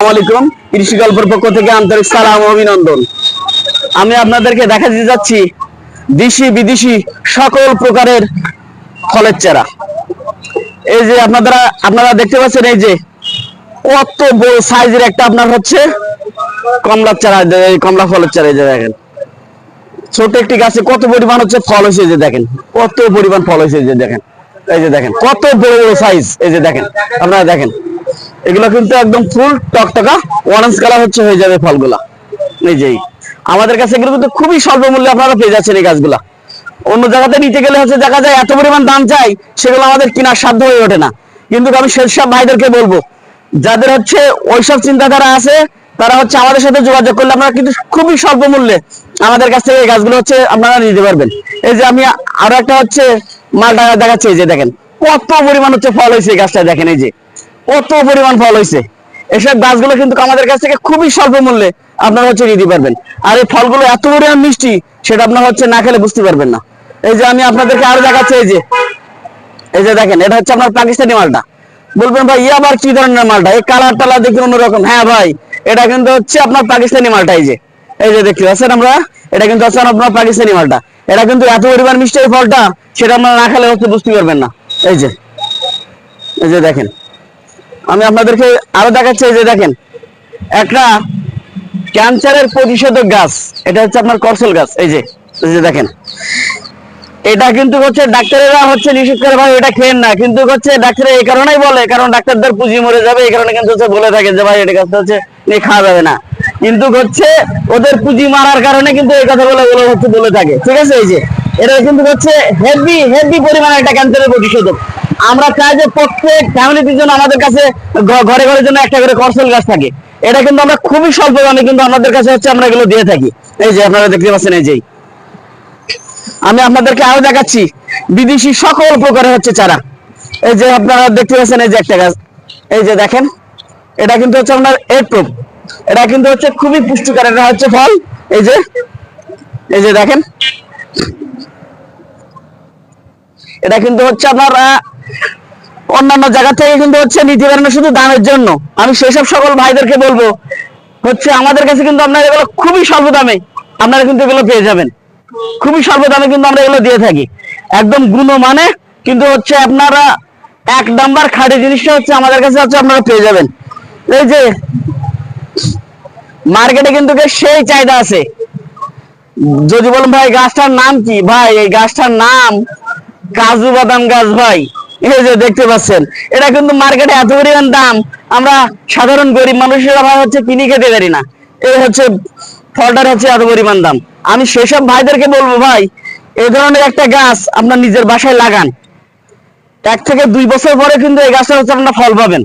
আলাইকুম। কৃষি গল্পের পক্ষ থেকে আন্তরিক সালাম অভিনন্দন। আমি আপনাদেরকে দেখা দিতে যাচ্ছি দেশি বিদেশি সকল প্রকারের ফলের চারা। এই যে আপনারা আপনারা দেখতে পাচ্ছেন এই যে কত বড় সাইজের একটা আপনার হচ্ছে কমলার চারা কমলা ফলের চারা, এই যে দেখেন। ছোট একটি গাছে কত পরিমাণ হচ্ছে ফল হয়েছে যে দেখেন। কত পরিমাণ ফল হয়েছে যে দেখেন। এই যে দেখেন, কত বড় বড় সাইজ, এই যে দেখেন। আপনারা দেখেন। এগুলো কিন্তু একদম ফুল টকটকা অরেঞ্জ কালার হচ্ছে, হয়ে যাবে ফলগুলা। এই যেই আমাদের কাছে এগুলো কিন্তু খুবই স্বল্প মূল্যে আপনারা পেয়ে যাচ্ছেন এই গাছগুলা। অন্য জায়গাতে নিতে গেলে হচ্ছে দেখা যায় এত পরিমাণ দাম চাই, সেগুলো আমাদের কেনার সাধ্য হয়ে ওঠে না। কিন্তু আমি সেসব ভাইদেরকে বলব, যাদের হচ্ছে ওইসব চিন্তাধারা আছে, তারা হচ্ছে আমাদের সাথে যোগাযোগ করলে আপনারা কিন্তু খুবই স্বল্প মূল্যে আমাদের কাছ থেকে এই গাছগুলো হচ্ছে আপনারা নিতে পারবেন। এই যে আমি আরও একটা হচ্ছে মালটা দেখাচ্ছি, এই যে দেখেন, কত পরিমাণ হচ্ছে ফল হয়েছে এই গাছটা দেখেন এই যে। কত পরিমাণ ফল হয়েছে এসব গাছগুলো কিন্তু আমাদের কাছ থেকে খুবই স্বল্প মূল্যে আপনারা হচ্ছে নিতে পারবেন। আর এই ফলগুলো এত পরিমাণ মিষ্টি, সেটা আপনারা হচ্ছে না খেলে বুঝতে পারবেন না। এই যে আমি আপনাদেরকে আরও দেখাচ্ছি, এই যে এই যে দেখেন, এটা হচ্ছে আপনার পাকিস্তানি মালটা। বলবেন ভাই ই আবার কি ধরনের মালটা? এই কালার টালার দেখি অন্যরকম। হ্যাঁ ভাই, এটা কিন্তু হচ্ছে আপনার পাকিস্তানি মালটা, এই যে এই যে দেখতে পাচ্ছেন আমরা? এটা কিন্তু হচ্ছে আপনার পাকিস্তানি মালটা। এটা কিন্তু এত পরিমাণ মিষ্টি এই ফলটা, সেটা আপনারা না খেলে হচ্ছে বুঝতে পারবেন না। এই যে এই যে দেখেন। আমি আপনাদেরকে আরও দেখাচ্ছি যে দেখেন, একটা ক্যান্সারের প্রতিষেধক গাছ, এটা হচ্ছে আপনার করসল গাছ, এই যে এই যে দেখেন। এটা কিন্তু হচ্ছে ডাক্তারেরা হচ্ছে নিষেধ করে, ভাই, এটা খেয়েন না। কিন্তু হচ্ছে ডাক্তার এই কারণেই বলে, কারণ ডাক্তারদের পুঁজি মরে যাবে, এই কারণে কিন্তু হচ্ছে বলে থাকে যে, ভাই, এটা গাছটা হচ্ছে নিয়ে খাওয়া যাবে না। কিন্তু হচ্ছে ওদের পুঁজি মারার কারণে কিন্তু এই কথা বলে বলে হচ্ছে বলে থাকে। ঠিক আছে, এই যে এটা কিন্তু হচ্ছে হেভি হেভি পরিমাণে একটা ক্যান্সারের প্রতিষেধক। আমরা চাই যে প্রত্যেক ফ্যামিলির জন্য আমাদের কাছে ঘরে ঘরের জন্য একটা করে করসল গাছ থাকে। এটা কিন্তু আমরা খুবই স্বল্প দামে কিন্তু আমাদের কাছে হচ্ছে আমরা এগুলো দিয়ে থাকি। এই যে আপনারা দেখতে পাচ্ছেন, এই যেই আমি আপনাদেরকে আরও দেখাচ্ছি, বিদেশি সকল প্রকারের হচ্ছে চারা। এই যে আপনারা দেখতে পাচ্ছেন, এই যে একটা গাছ। এই যে দেখেন, এটা কিন্তু হচ্ছে আপনার এপ্রুপ এটা কিন্তু হচ্ছে খুবই পুষ্টিকর, এটা হচ্ছে ফল। এই যে এই যে দেখেন। এটা কিন্তু হচ্ছে আপনার অন্যান্য জায়গা থেকে কিন্তু হচ্ছে নিতে পারেন না শুধু দামের জন্য। আমি সেসব সকল ভাইদেরকে বলব, হচ্ছে আমাদের কাছে কিন্তু আপনারা এগুলো খুবই স্বল্প দামে আপনারা কিন্তু এগুলো পেয়ে যাবেন। খুবই স্বল্প দামে কিন্তু আমরা এগুলো দিয়ে থাকি। একদম গুণ মানে কিন্তু হচ্ছে আপনারা এক নাম্বার খাঁটি জিনিসটা হচ্ছে আমাদের কাছে হচ্ছে আপনারা পেয়ে যাবেন। এই যে, মার্কেটে কিন্তু সেই চাহিদা আছে। যদি বলেন ভাই, গাছটার নাম কি? ভাই, এই গাছটার নাম কাজু বাদাম গাছ ভাই। এই যে দেখতে পাচ্ছেন, এটা কিন্তু মার্কেটে এত পরিমাণ দাম। আমরা সাধারণ গরিব মানুষেরা ভাই হচ্ছে কিনে খেতে পারি না। এই হচ্ছে ফলটার হচ্ছে এত পরিমাণ দাম। আমি সেসব ভাইদেরকে বলব, ভাই, এই ধরনের একটা গাছ আপনার নিজের বাসায় লাগান। এক থেকে দুই বছর পরে কিন্তু এই গাছটা হচ্ছে আপনার ফল পাবেন।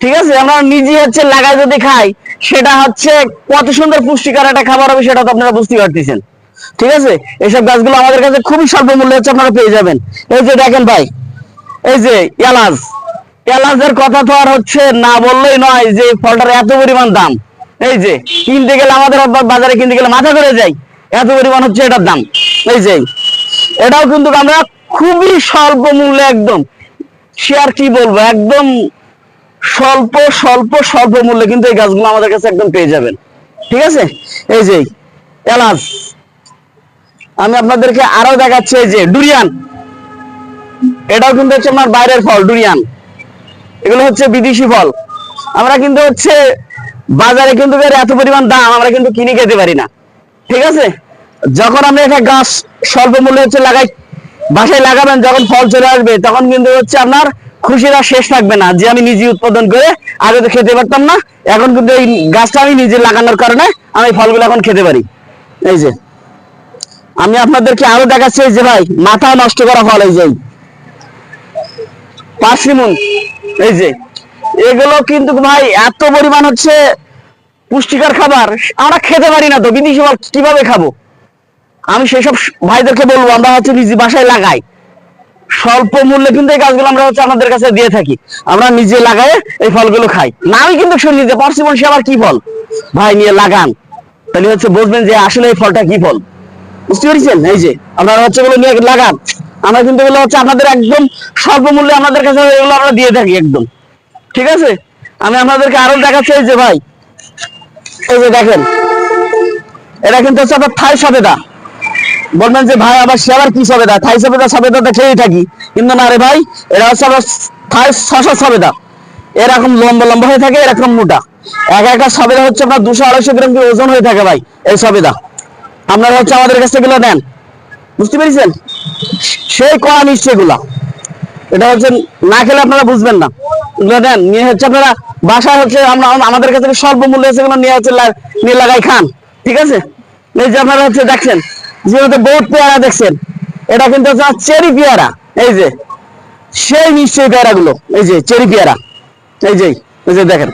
ঠিক আছে? আমরা নিজে হচ্ছে লাগাই যদি খাই, সেটা হচ্ছে কত সুন্দর পুষ্টিকর একটা খাবার হবে সেটা তো আপনারা বুঝতে পারতেছেন। ঠিক আছে? এইসব গাছগুলো আমাদের কাছে খুবই স্বল্প মূল্যে হচ্ছে আপনারা পেয়ে যাবেন। এই যে দেখেন ভাই এই যে এলাচ, এলাচের কথা তো আর হচ্ছে না বললেই নয় যে ফলটার এত পরিমাণ দাম। এই যে কিনতে গেলে আমাদের বাজারে কিনতে গেলে মাথা করে যাই এত পরিমাণ হচ্ছে এটার দাম। এই যে, এটাও কিন্তু আমরা খুবই স্বল্প মূল্যে একদম আর কি বলব, একদম স্বল্প স্বল্প স্বল্প মূল্যে কিন্তু এই গাছগুলো আমাদের কাছে একদম পেয়ে যাবেন। ঠিক আছে? এই যে, এলাচ। আমি আপনাদেরকে আরও দেখাচ্ছি, এই যে, ডুরিয়ান। এটাও কিন্তু হচ্ছে আমার বাইরের ফল, ডুরিয়ান। এগুলো হচ্ছে বিদেশি ফল। আমরা কিন্তু হচ্ছে বাজারে কিন্তু এত পরিমাণ দাম, আমরা কিন্তু কিনে খেতে পারি না। ঠিক আছে? যখন আপনি একটা গাছ স্বল্প মূল্যে হচ্ছে লাগাই, বাসায় লাগাবেন, যখন ফল চলে আসবে, তখন কিন্তু হচ্ছে আপনার খুশিরা শেষ থাকবে না, যে আমি নিজে উৎপাদন করে আগে তো খেতে পারতাম না, এখন কিন্তু এই গাছটা আমি নিজে লাগানোর কারণে আমি ফলগুলো এখন খেতে পারি। এই যে, আমি আপনাদেরকে আরও দেখাচ্ছি যে ভাই, মাথা নষ্ট করা ফল, এই যে। পার্সিমন এই যে, এগুলো কিন্তু ভাই এত পরিমাণ হচ্ছে পুষ্টিকর খাবার, আমরা খেতে পারি না তো, বিদেশি ফল কীভাবে খাব? আমি সেসব ভাইদেরকে বলব, আমরা হচ্ছে নিজে বাসায় লাগাই। স্বল্প মূল্যে কিন্তু এই গাছগুলো আমরা হচ্ছে আমাদের কাছে দিয়ে থাকি। আমরা নিজে লাগাই এই ফলগুলো খাই। না, আমি কিন্তু শুনি যে পার্সিমন সে আবার কি ফল? ভাই, নিয়ে লাগান। তাহলে হচ্ছে বুঝবেন যে আসলে এই ফলটা কি ফল? বুঝতে পেরেছেন? এই যে, আপনারা হচ্ছে লাগান। আমরা কিন্তু হচ্ছে আপনাদের একদম আমাদের কাছে এগুলো আমরা দিয়ে থাকি একদম। ঠিক আছে? আমি আপনাদেরকে আরও দেখাচ্ছি, এই যে ভাই। এই যে দেখেন। এটা কিন্তু হচ্ছে আপনার থাই সবেদা। বলবেন যে ভাই, আবার সে আবার কি সবেদা? থাই সবেদা সবেদা তো খেয়েই থাকি। কিন্তু না রে ভাই, এটা হচ্ছে আবার থাই শশা সবেদা। এরকম লম্বা লম্বা হয়ে থাকে, এরকম মোটা। এক একটা সবেদা হচ্ছে আপনার দুশো আড়াইশো গ্রাম ওজন হয়ে থাকে ভাই, এই সবেদা। আপনারা হচ্ছে আমাদের কাছে এগুলো নেন। বুঝতে পেরেছেন? সেই কড়া মিষ্টি এগুলা। এটা হচ্ছে, না খেলে আপনারা বুঝবেন না। দেন নিয়ে হচ্ছে আপনারা বাসায় হচ্ছে আমরা আমাদের কাছে স্বল্প মূল্যে আছে নিয়ে হচ্ছে নিয়ে লাগাই খান। ঠিক আছে? এই যে আপনারা হচ্ছে দেখছেন, যেহেতু বহুত পেয়ারা দেখছেন, এটা কিন্তু হচ্ছে চেরি পেয়ারা। এই যে, সেই মিষ্টি পেয়ারা গুলো এই যে, চেরি পেয়ারা। এই যে এই যে দেখেন।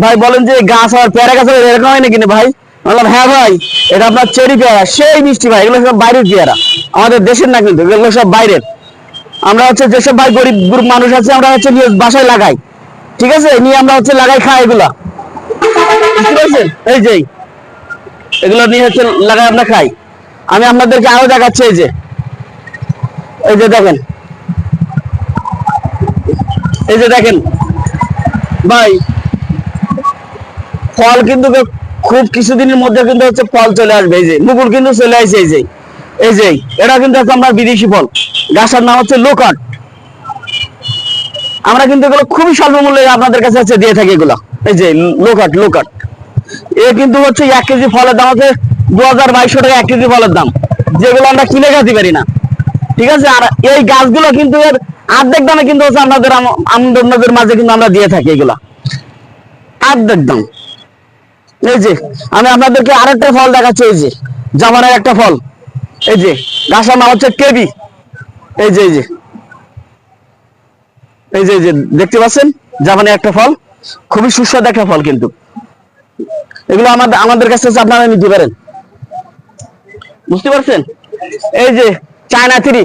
ভাই বলেন যে গাছ আর পেয়ারা গাছ এরকম হয় নাকি না ভাই? বললাম হ্যাঁ ভাই, এটা আপনার চেরি পেয়ারা, সেই মিষ্টি ভাই, এগুলো সব বাইরের পেয়ারা। আমাদের দেশের না কিন্তু, এগুলো সব বাইরের। আমরা হচ্ছে যেসব ভাই গরিব গ্রুপ মানুষ আছে, আমরা হচ্ছে বাসায় লাগাই। ঠিক আছে? নিয়ে আমরা হচ্ছে লাগাই, খাই এগুলা। এই যে, এগুলো নিয়ে হচ্ছে লাগাই, আমরা খাই। আমি আপনাদেরকে আরও দেখাচ্ছি, এই যে। এই যে দেখেন। এই যে দেখেন। ভাই, ফল কিন্তু খুব কিছুদিনের মধ্যে কিন্তু হচ্ছে ফল চলে আসবে, এই যে, মুকুল কিন্তু চলে আসছে এই যে এই যে, এটা কিন্তু হচ্ছে আমরা বিদেশি ফল। গাছটার নাম হচ্ছে লোকাট। আমরা কিন্তু এগুলো খুবই স্বল্প মূল্যে আপনাদের কাছে হচ্ছে দিয়ে থাকি এগুলো। এই যে, লোকাট লোকাট। এ কিন্তু হচ্ছে এক কেজি ফলের দাম হচ্ছে দু হাজার বাইশশো টাকা এক কেজি ফলের দাম। যেগুলো আমরা কিনে খেতে পারি না। ঠিক আছে? আর এই গাছগুলো কিন্তু এর আর্ধেক দামে কিন্তু হচ্ছে আপনাদের আম- আমাদের মাঝে কিন্তু আমরা দিয়ে থাকি এগুলা। অর্ধেক দাম। এই যে, আমি আপনাদেরকে আরেকটা ফল দেখাচ্ছি, এই যে একটা ফল। এই যে, গাছের নাম হচ্ছে কেবি। এই যে এই যে। এই যে দেখতে পাচ্ছেন? একটা ফল। খুবই সুস্বাদু একটা ফল কিন্তু। এগুলো আমাদের আমাদের কাছে আপনারা নিতে পারেন। বুঝতে পারছেন? এই যে, চায়না থ্রি।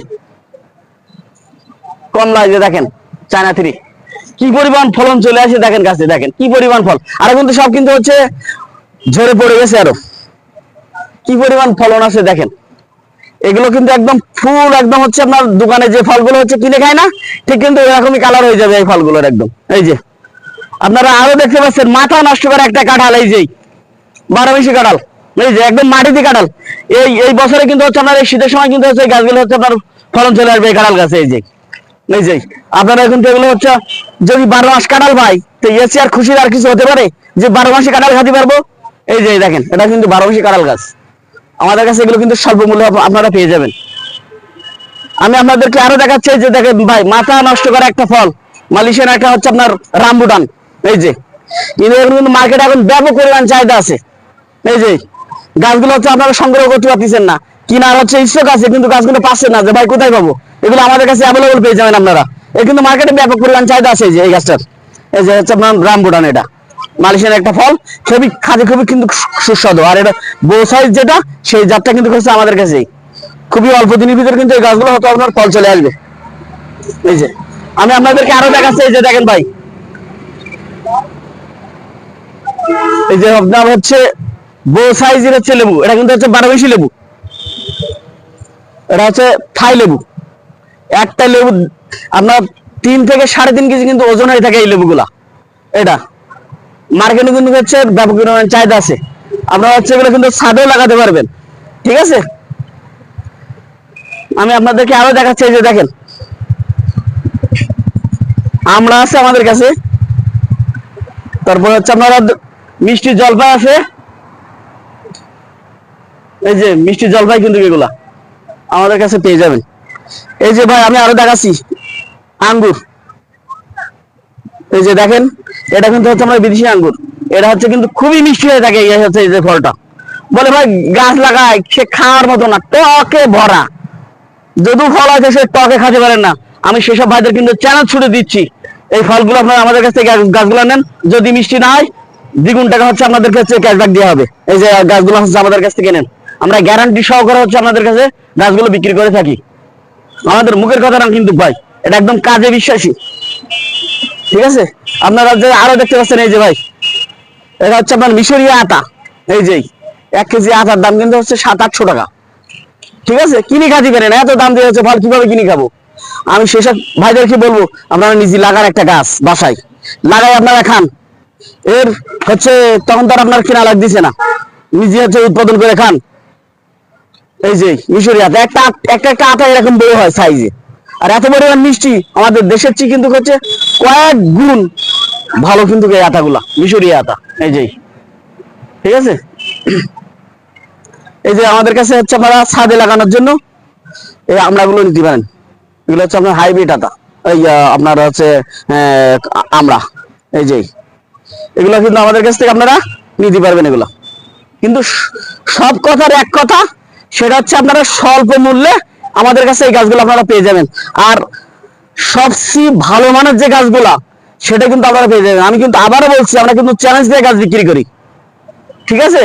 কমলা যে দেখেন, চায়না থ্রি। কি পরিমাণ ফলন চলে আসে দেখেন গাছে, দেখেন, কি পরিমাণ ফল। আর কিন্তু সব কিন্তু হচ্ছে ঝরে পড়ে গেছে আরও। কি পরিমাণ ফলন আছে দেখেন। এগুলো কিন্তু একদম ফুল, একদম হচ্ছে আপনার দোকানে যে ফলগুলো হচ্ছে কিনে খায় না, ঠিক কিন্তু এরকমই কালার হয়ে যাবে এই ফলগুলোর একদম। এই যে, আপনারা আরও দেখতে পাচ্ছেন মাথা নষ্ট করে একটা কাঁঠাল, এই যে, বারো মিশি কাঁঠাল, এই যে, একদম মাটিতে কাঁঠাল। এই এই বছরে কিন্তু হচ্ছে আপনার, এই শীতের সময় কিন্তু হচ্ছে এই গাছগুলো হচ্ছে আপনার ফলন চলে আসবে এই কাঁঠাল গাছে, এই যে এই যে, আপনারা এখন তো এগুলো হচ্ছে যদি বারো মাস কাঁঠাল ভাই তো এসে আর খুশির আর কিছু হতে পারে যে বারো মাসে কাঁঠাল খাতে পারব? এই যে দেখেন, এটা কিন্তু বারো মাসে কাঁঠাল গাছ। আমাদের কাছে এগুলো কিন্তু স্বল্প মূল্যে আপনারা পেয়ে যাবেন। আমি আপনাদেরকে আরও দেখাচ্ছি যে দেখেন ভাই, মাথা নষ্ট করা একটা ফল। মালয়েশিয়ান একটা হচ্ছে আপনার রামবুটান। এই যে, কিন্তু কিন্তু মার্কেটে এখন ব্যাপক পরিমাণ চাহিদা আছে। এই যে, গাছগুলো হচ্ছে আপনারা সংগ্রহ করতে পারতেছেন না। কিনার হচ্ছে স্টক আছে, কিন্তু গাছগুলো পাচ্ছেন না যে, ভাই, কোথায় পাবো? এগুলো আমাদের কাছে অ্যাভেলেবল পেয়ে যাবেন আপনারা। এই কিন্তু মার্কেটে ব্যাপক পরিমাণ চাহিদা আছে এই যে, এই গাছটার। এই যে হচ্ছে আপনার রামবুটান এটা। মালয়েশিয়ান একটা ফল, খুবই খাতে খুবই কিন্তু সুস্বাদু। আর এটা বউ সাইজ যেটা, সেই জাতটা কিন্তু হচ্ছে আমাদের কাছেই। খুবই অল্প দিনের ভিতরে কিন্তু এই গাছগুলো হয়তো আপনার ফল চলে আসবে। এই যে, আমি আপনাদেরকে আরও দেখাচ্ছি, এই যে দেখেন ভাই। এই যে আপনার হচ্ছে বউ সাইজের হচ্ছে লেবু, এটা কিন্তু হচ্ছে বারো বেশি লেবু। এটা হচ্ছে থাই লেবু। একটা লেবু, আপনার তিন থেকে সাড়ে তিন কেজি কিন্তু ওজন হয়ে থাকে এই লেবুগুলা। এটা। মার্কেটে কিন্তু হচ্ছে ব্যাপক চাহিদা আছে। আপনারা হচ্ছে এগুলো কিন্তু ছাদেও লাগাতে পারবেন। ঠিক আছে? আমি আপনাদেরকে আরও দেখাচ্ছি যে দেখেন। আমরা আছে আমাদের কাছে। তারপর হচ্ছে আপনারা মিষ্টি জলপাই আছে। এই যে মিষ্টি জলপাই কিন্তু এগুলা আমাদের কাছে পেয়ে যাবেন। এই যে ভাই, আমি আরও দেখাচ্ছি। আঙ্গুর। এই যে দেখেন এটা কিন্তু হচ্ছে আমরা বিদেশি আঙ্গুর। এটা হচ্ছে কিন্তু খুবই মিষ্টি হয়ে থাকে এই হচ্ছে এই যে ফলটা। বলে ভাই, গাছ লাগায়, সে খাওয়ার মতো না, টকে ভরা। যদু ফল আছে, সে টকে খেতে পারেন না। আমি সেসব ভাইদের কিন্তু চ্যানেল ছুটে দিচ্ছি। এই ফলগুলো আপনারা আমাদের কাছ থেকে গাছ- গাছগুলো নেন। যদি মিষ্টি না হয়, দ্বিগুণ টাকা হচ্ছে আপনাদের কাছে ক্যাশব্যাক দেওয়া হবে। এই যে গাছগুলো হচ্ছে আমাদের কাছ থেকে নেন। আমরা গ্যারান্টি সহকারে হচ্ছে আপনাদের কাছে গাছগুলো বিক্রি করে থাকি। আমাদের মুখের কথা না কিন্তু ভাই, এটা একদম কাজে বিশ্বাসী। ঠিক আছে? আপনারা যে আরও দেখতে পাচ্ছেন, এই যে ভাই, এটা হচ্ছে আপনার মিশরীয় আটা। এই যে, এক কেজি আটার দাম কিন্তু হচ্ছে সাত, আটশো টাকা। ঠিক আছে? কিনে খাতে পারেন এত দাম দিয়ে হচ্ছে ফল কীভাবে কিনে খাব? আমি সেসব ভাইদেরকে বলব, আপনারা নিজে লাগান একটা গাছ বাসায়। লাগাই আপনারা খান। এর হচ্ছে, তখন তো আর আপনার কেনা লাগতেছে না। নিজে হচ্ছে উৎপাদন করে খান। এই যে মিশরি আটা। একটা একটা একটা আটা এরকম বড় হয় সাইজে আর এত বড় মিষ্টি আমাদের দেশের চি কিন্তু হচ্ছে কয়েক গুণ ভালো কিন্তু এই আটাগুলা মিশরি আটা এই যে। ঠিক আছে? এই যে আমাদের কাছে হচ্ছে আপনারা ছাদে লাগানোর জন্য এই আমড়াগুলো নিতে পারেন। এগুলো হচ্ছে আপনার হাইব্রিড আটা এই আপনার হচ্ছে আমড়া, এই যে। এগুলো কিন্তু আমাদের কাছ থেকে আপনারা নিতে পারবেন এগুলো। কিন্তু সব কথার এক কথা, সেটা হচ্ছে আপনারা স্বল্প মূল্যে আমাদের কাছে এই গাছগুলো আপনারা পেয়ে যাবেন। আর সবচেয়ে ভালো মানের যে গাছগুলা, সেটা কিন্তু আপনারা পেয়ে যাবেন। আমি কিন্তু আবারও বলছি, আমরা কিন্তু চ্যালেঞ্জ দিয়ে গাছ বিক্রি করি। ঠিক আছে?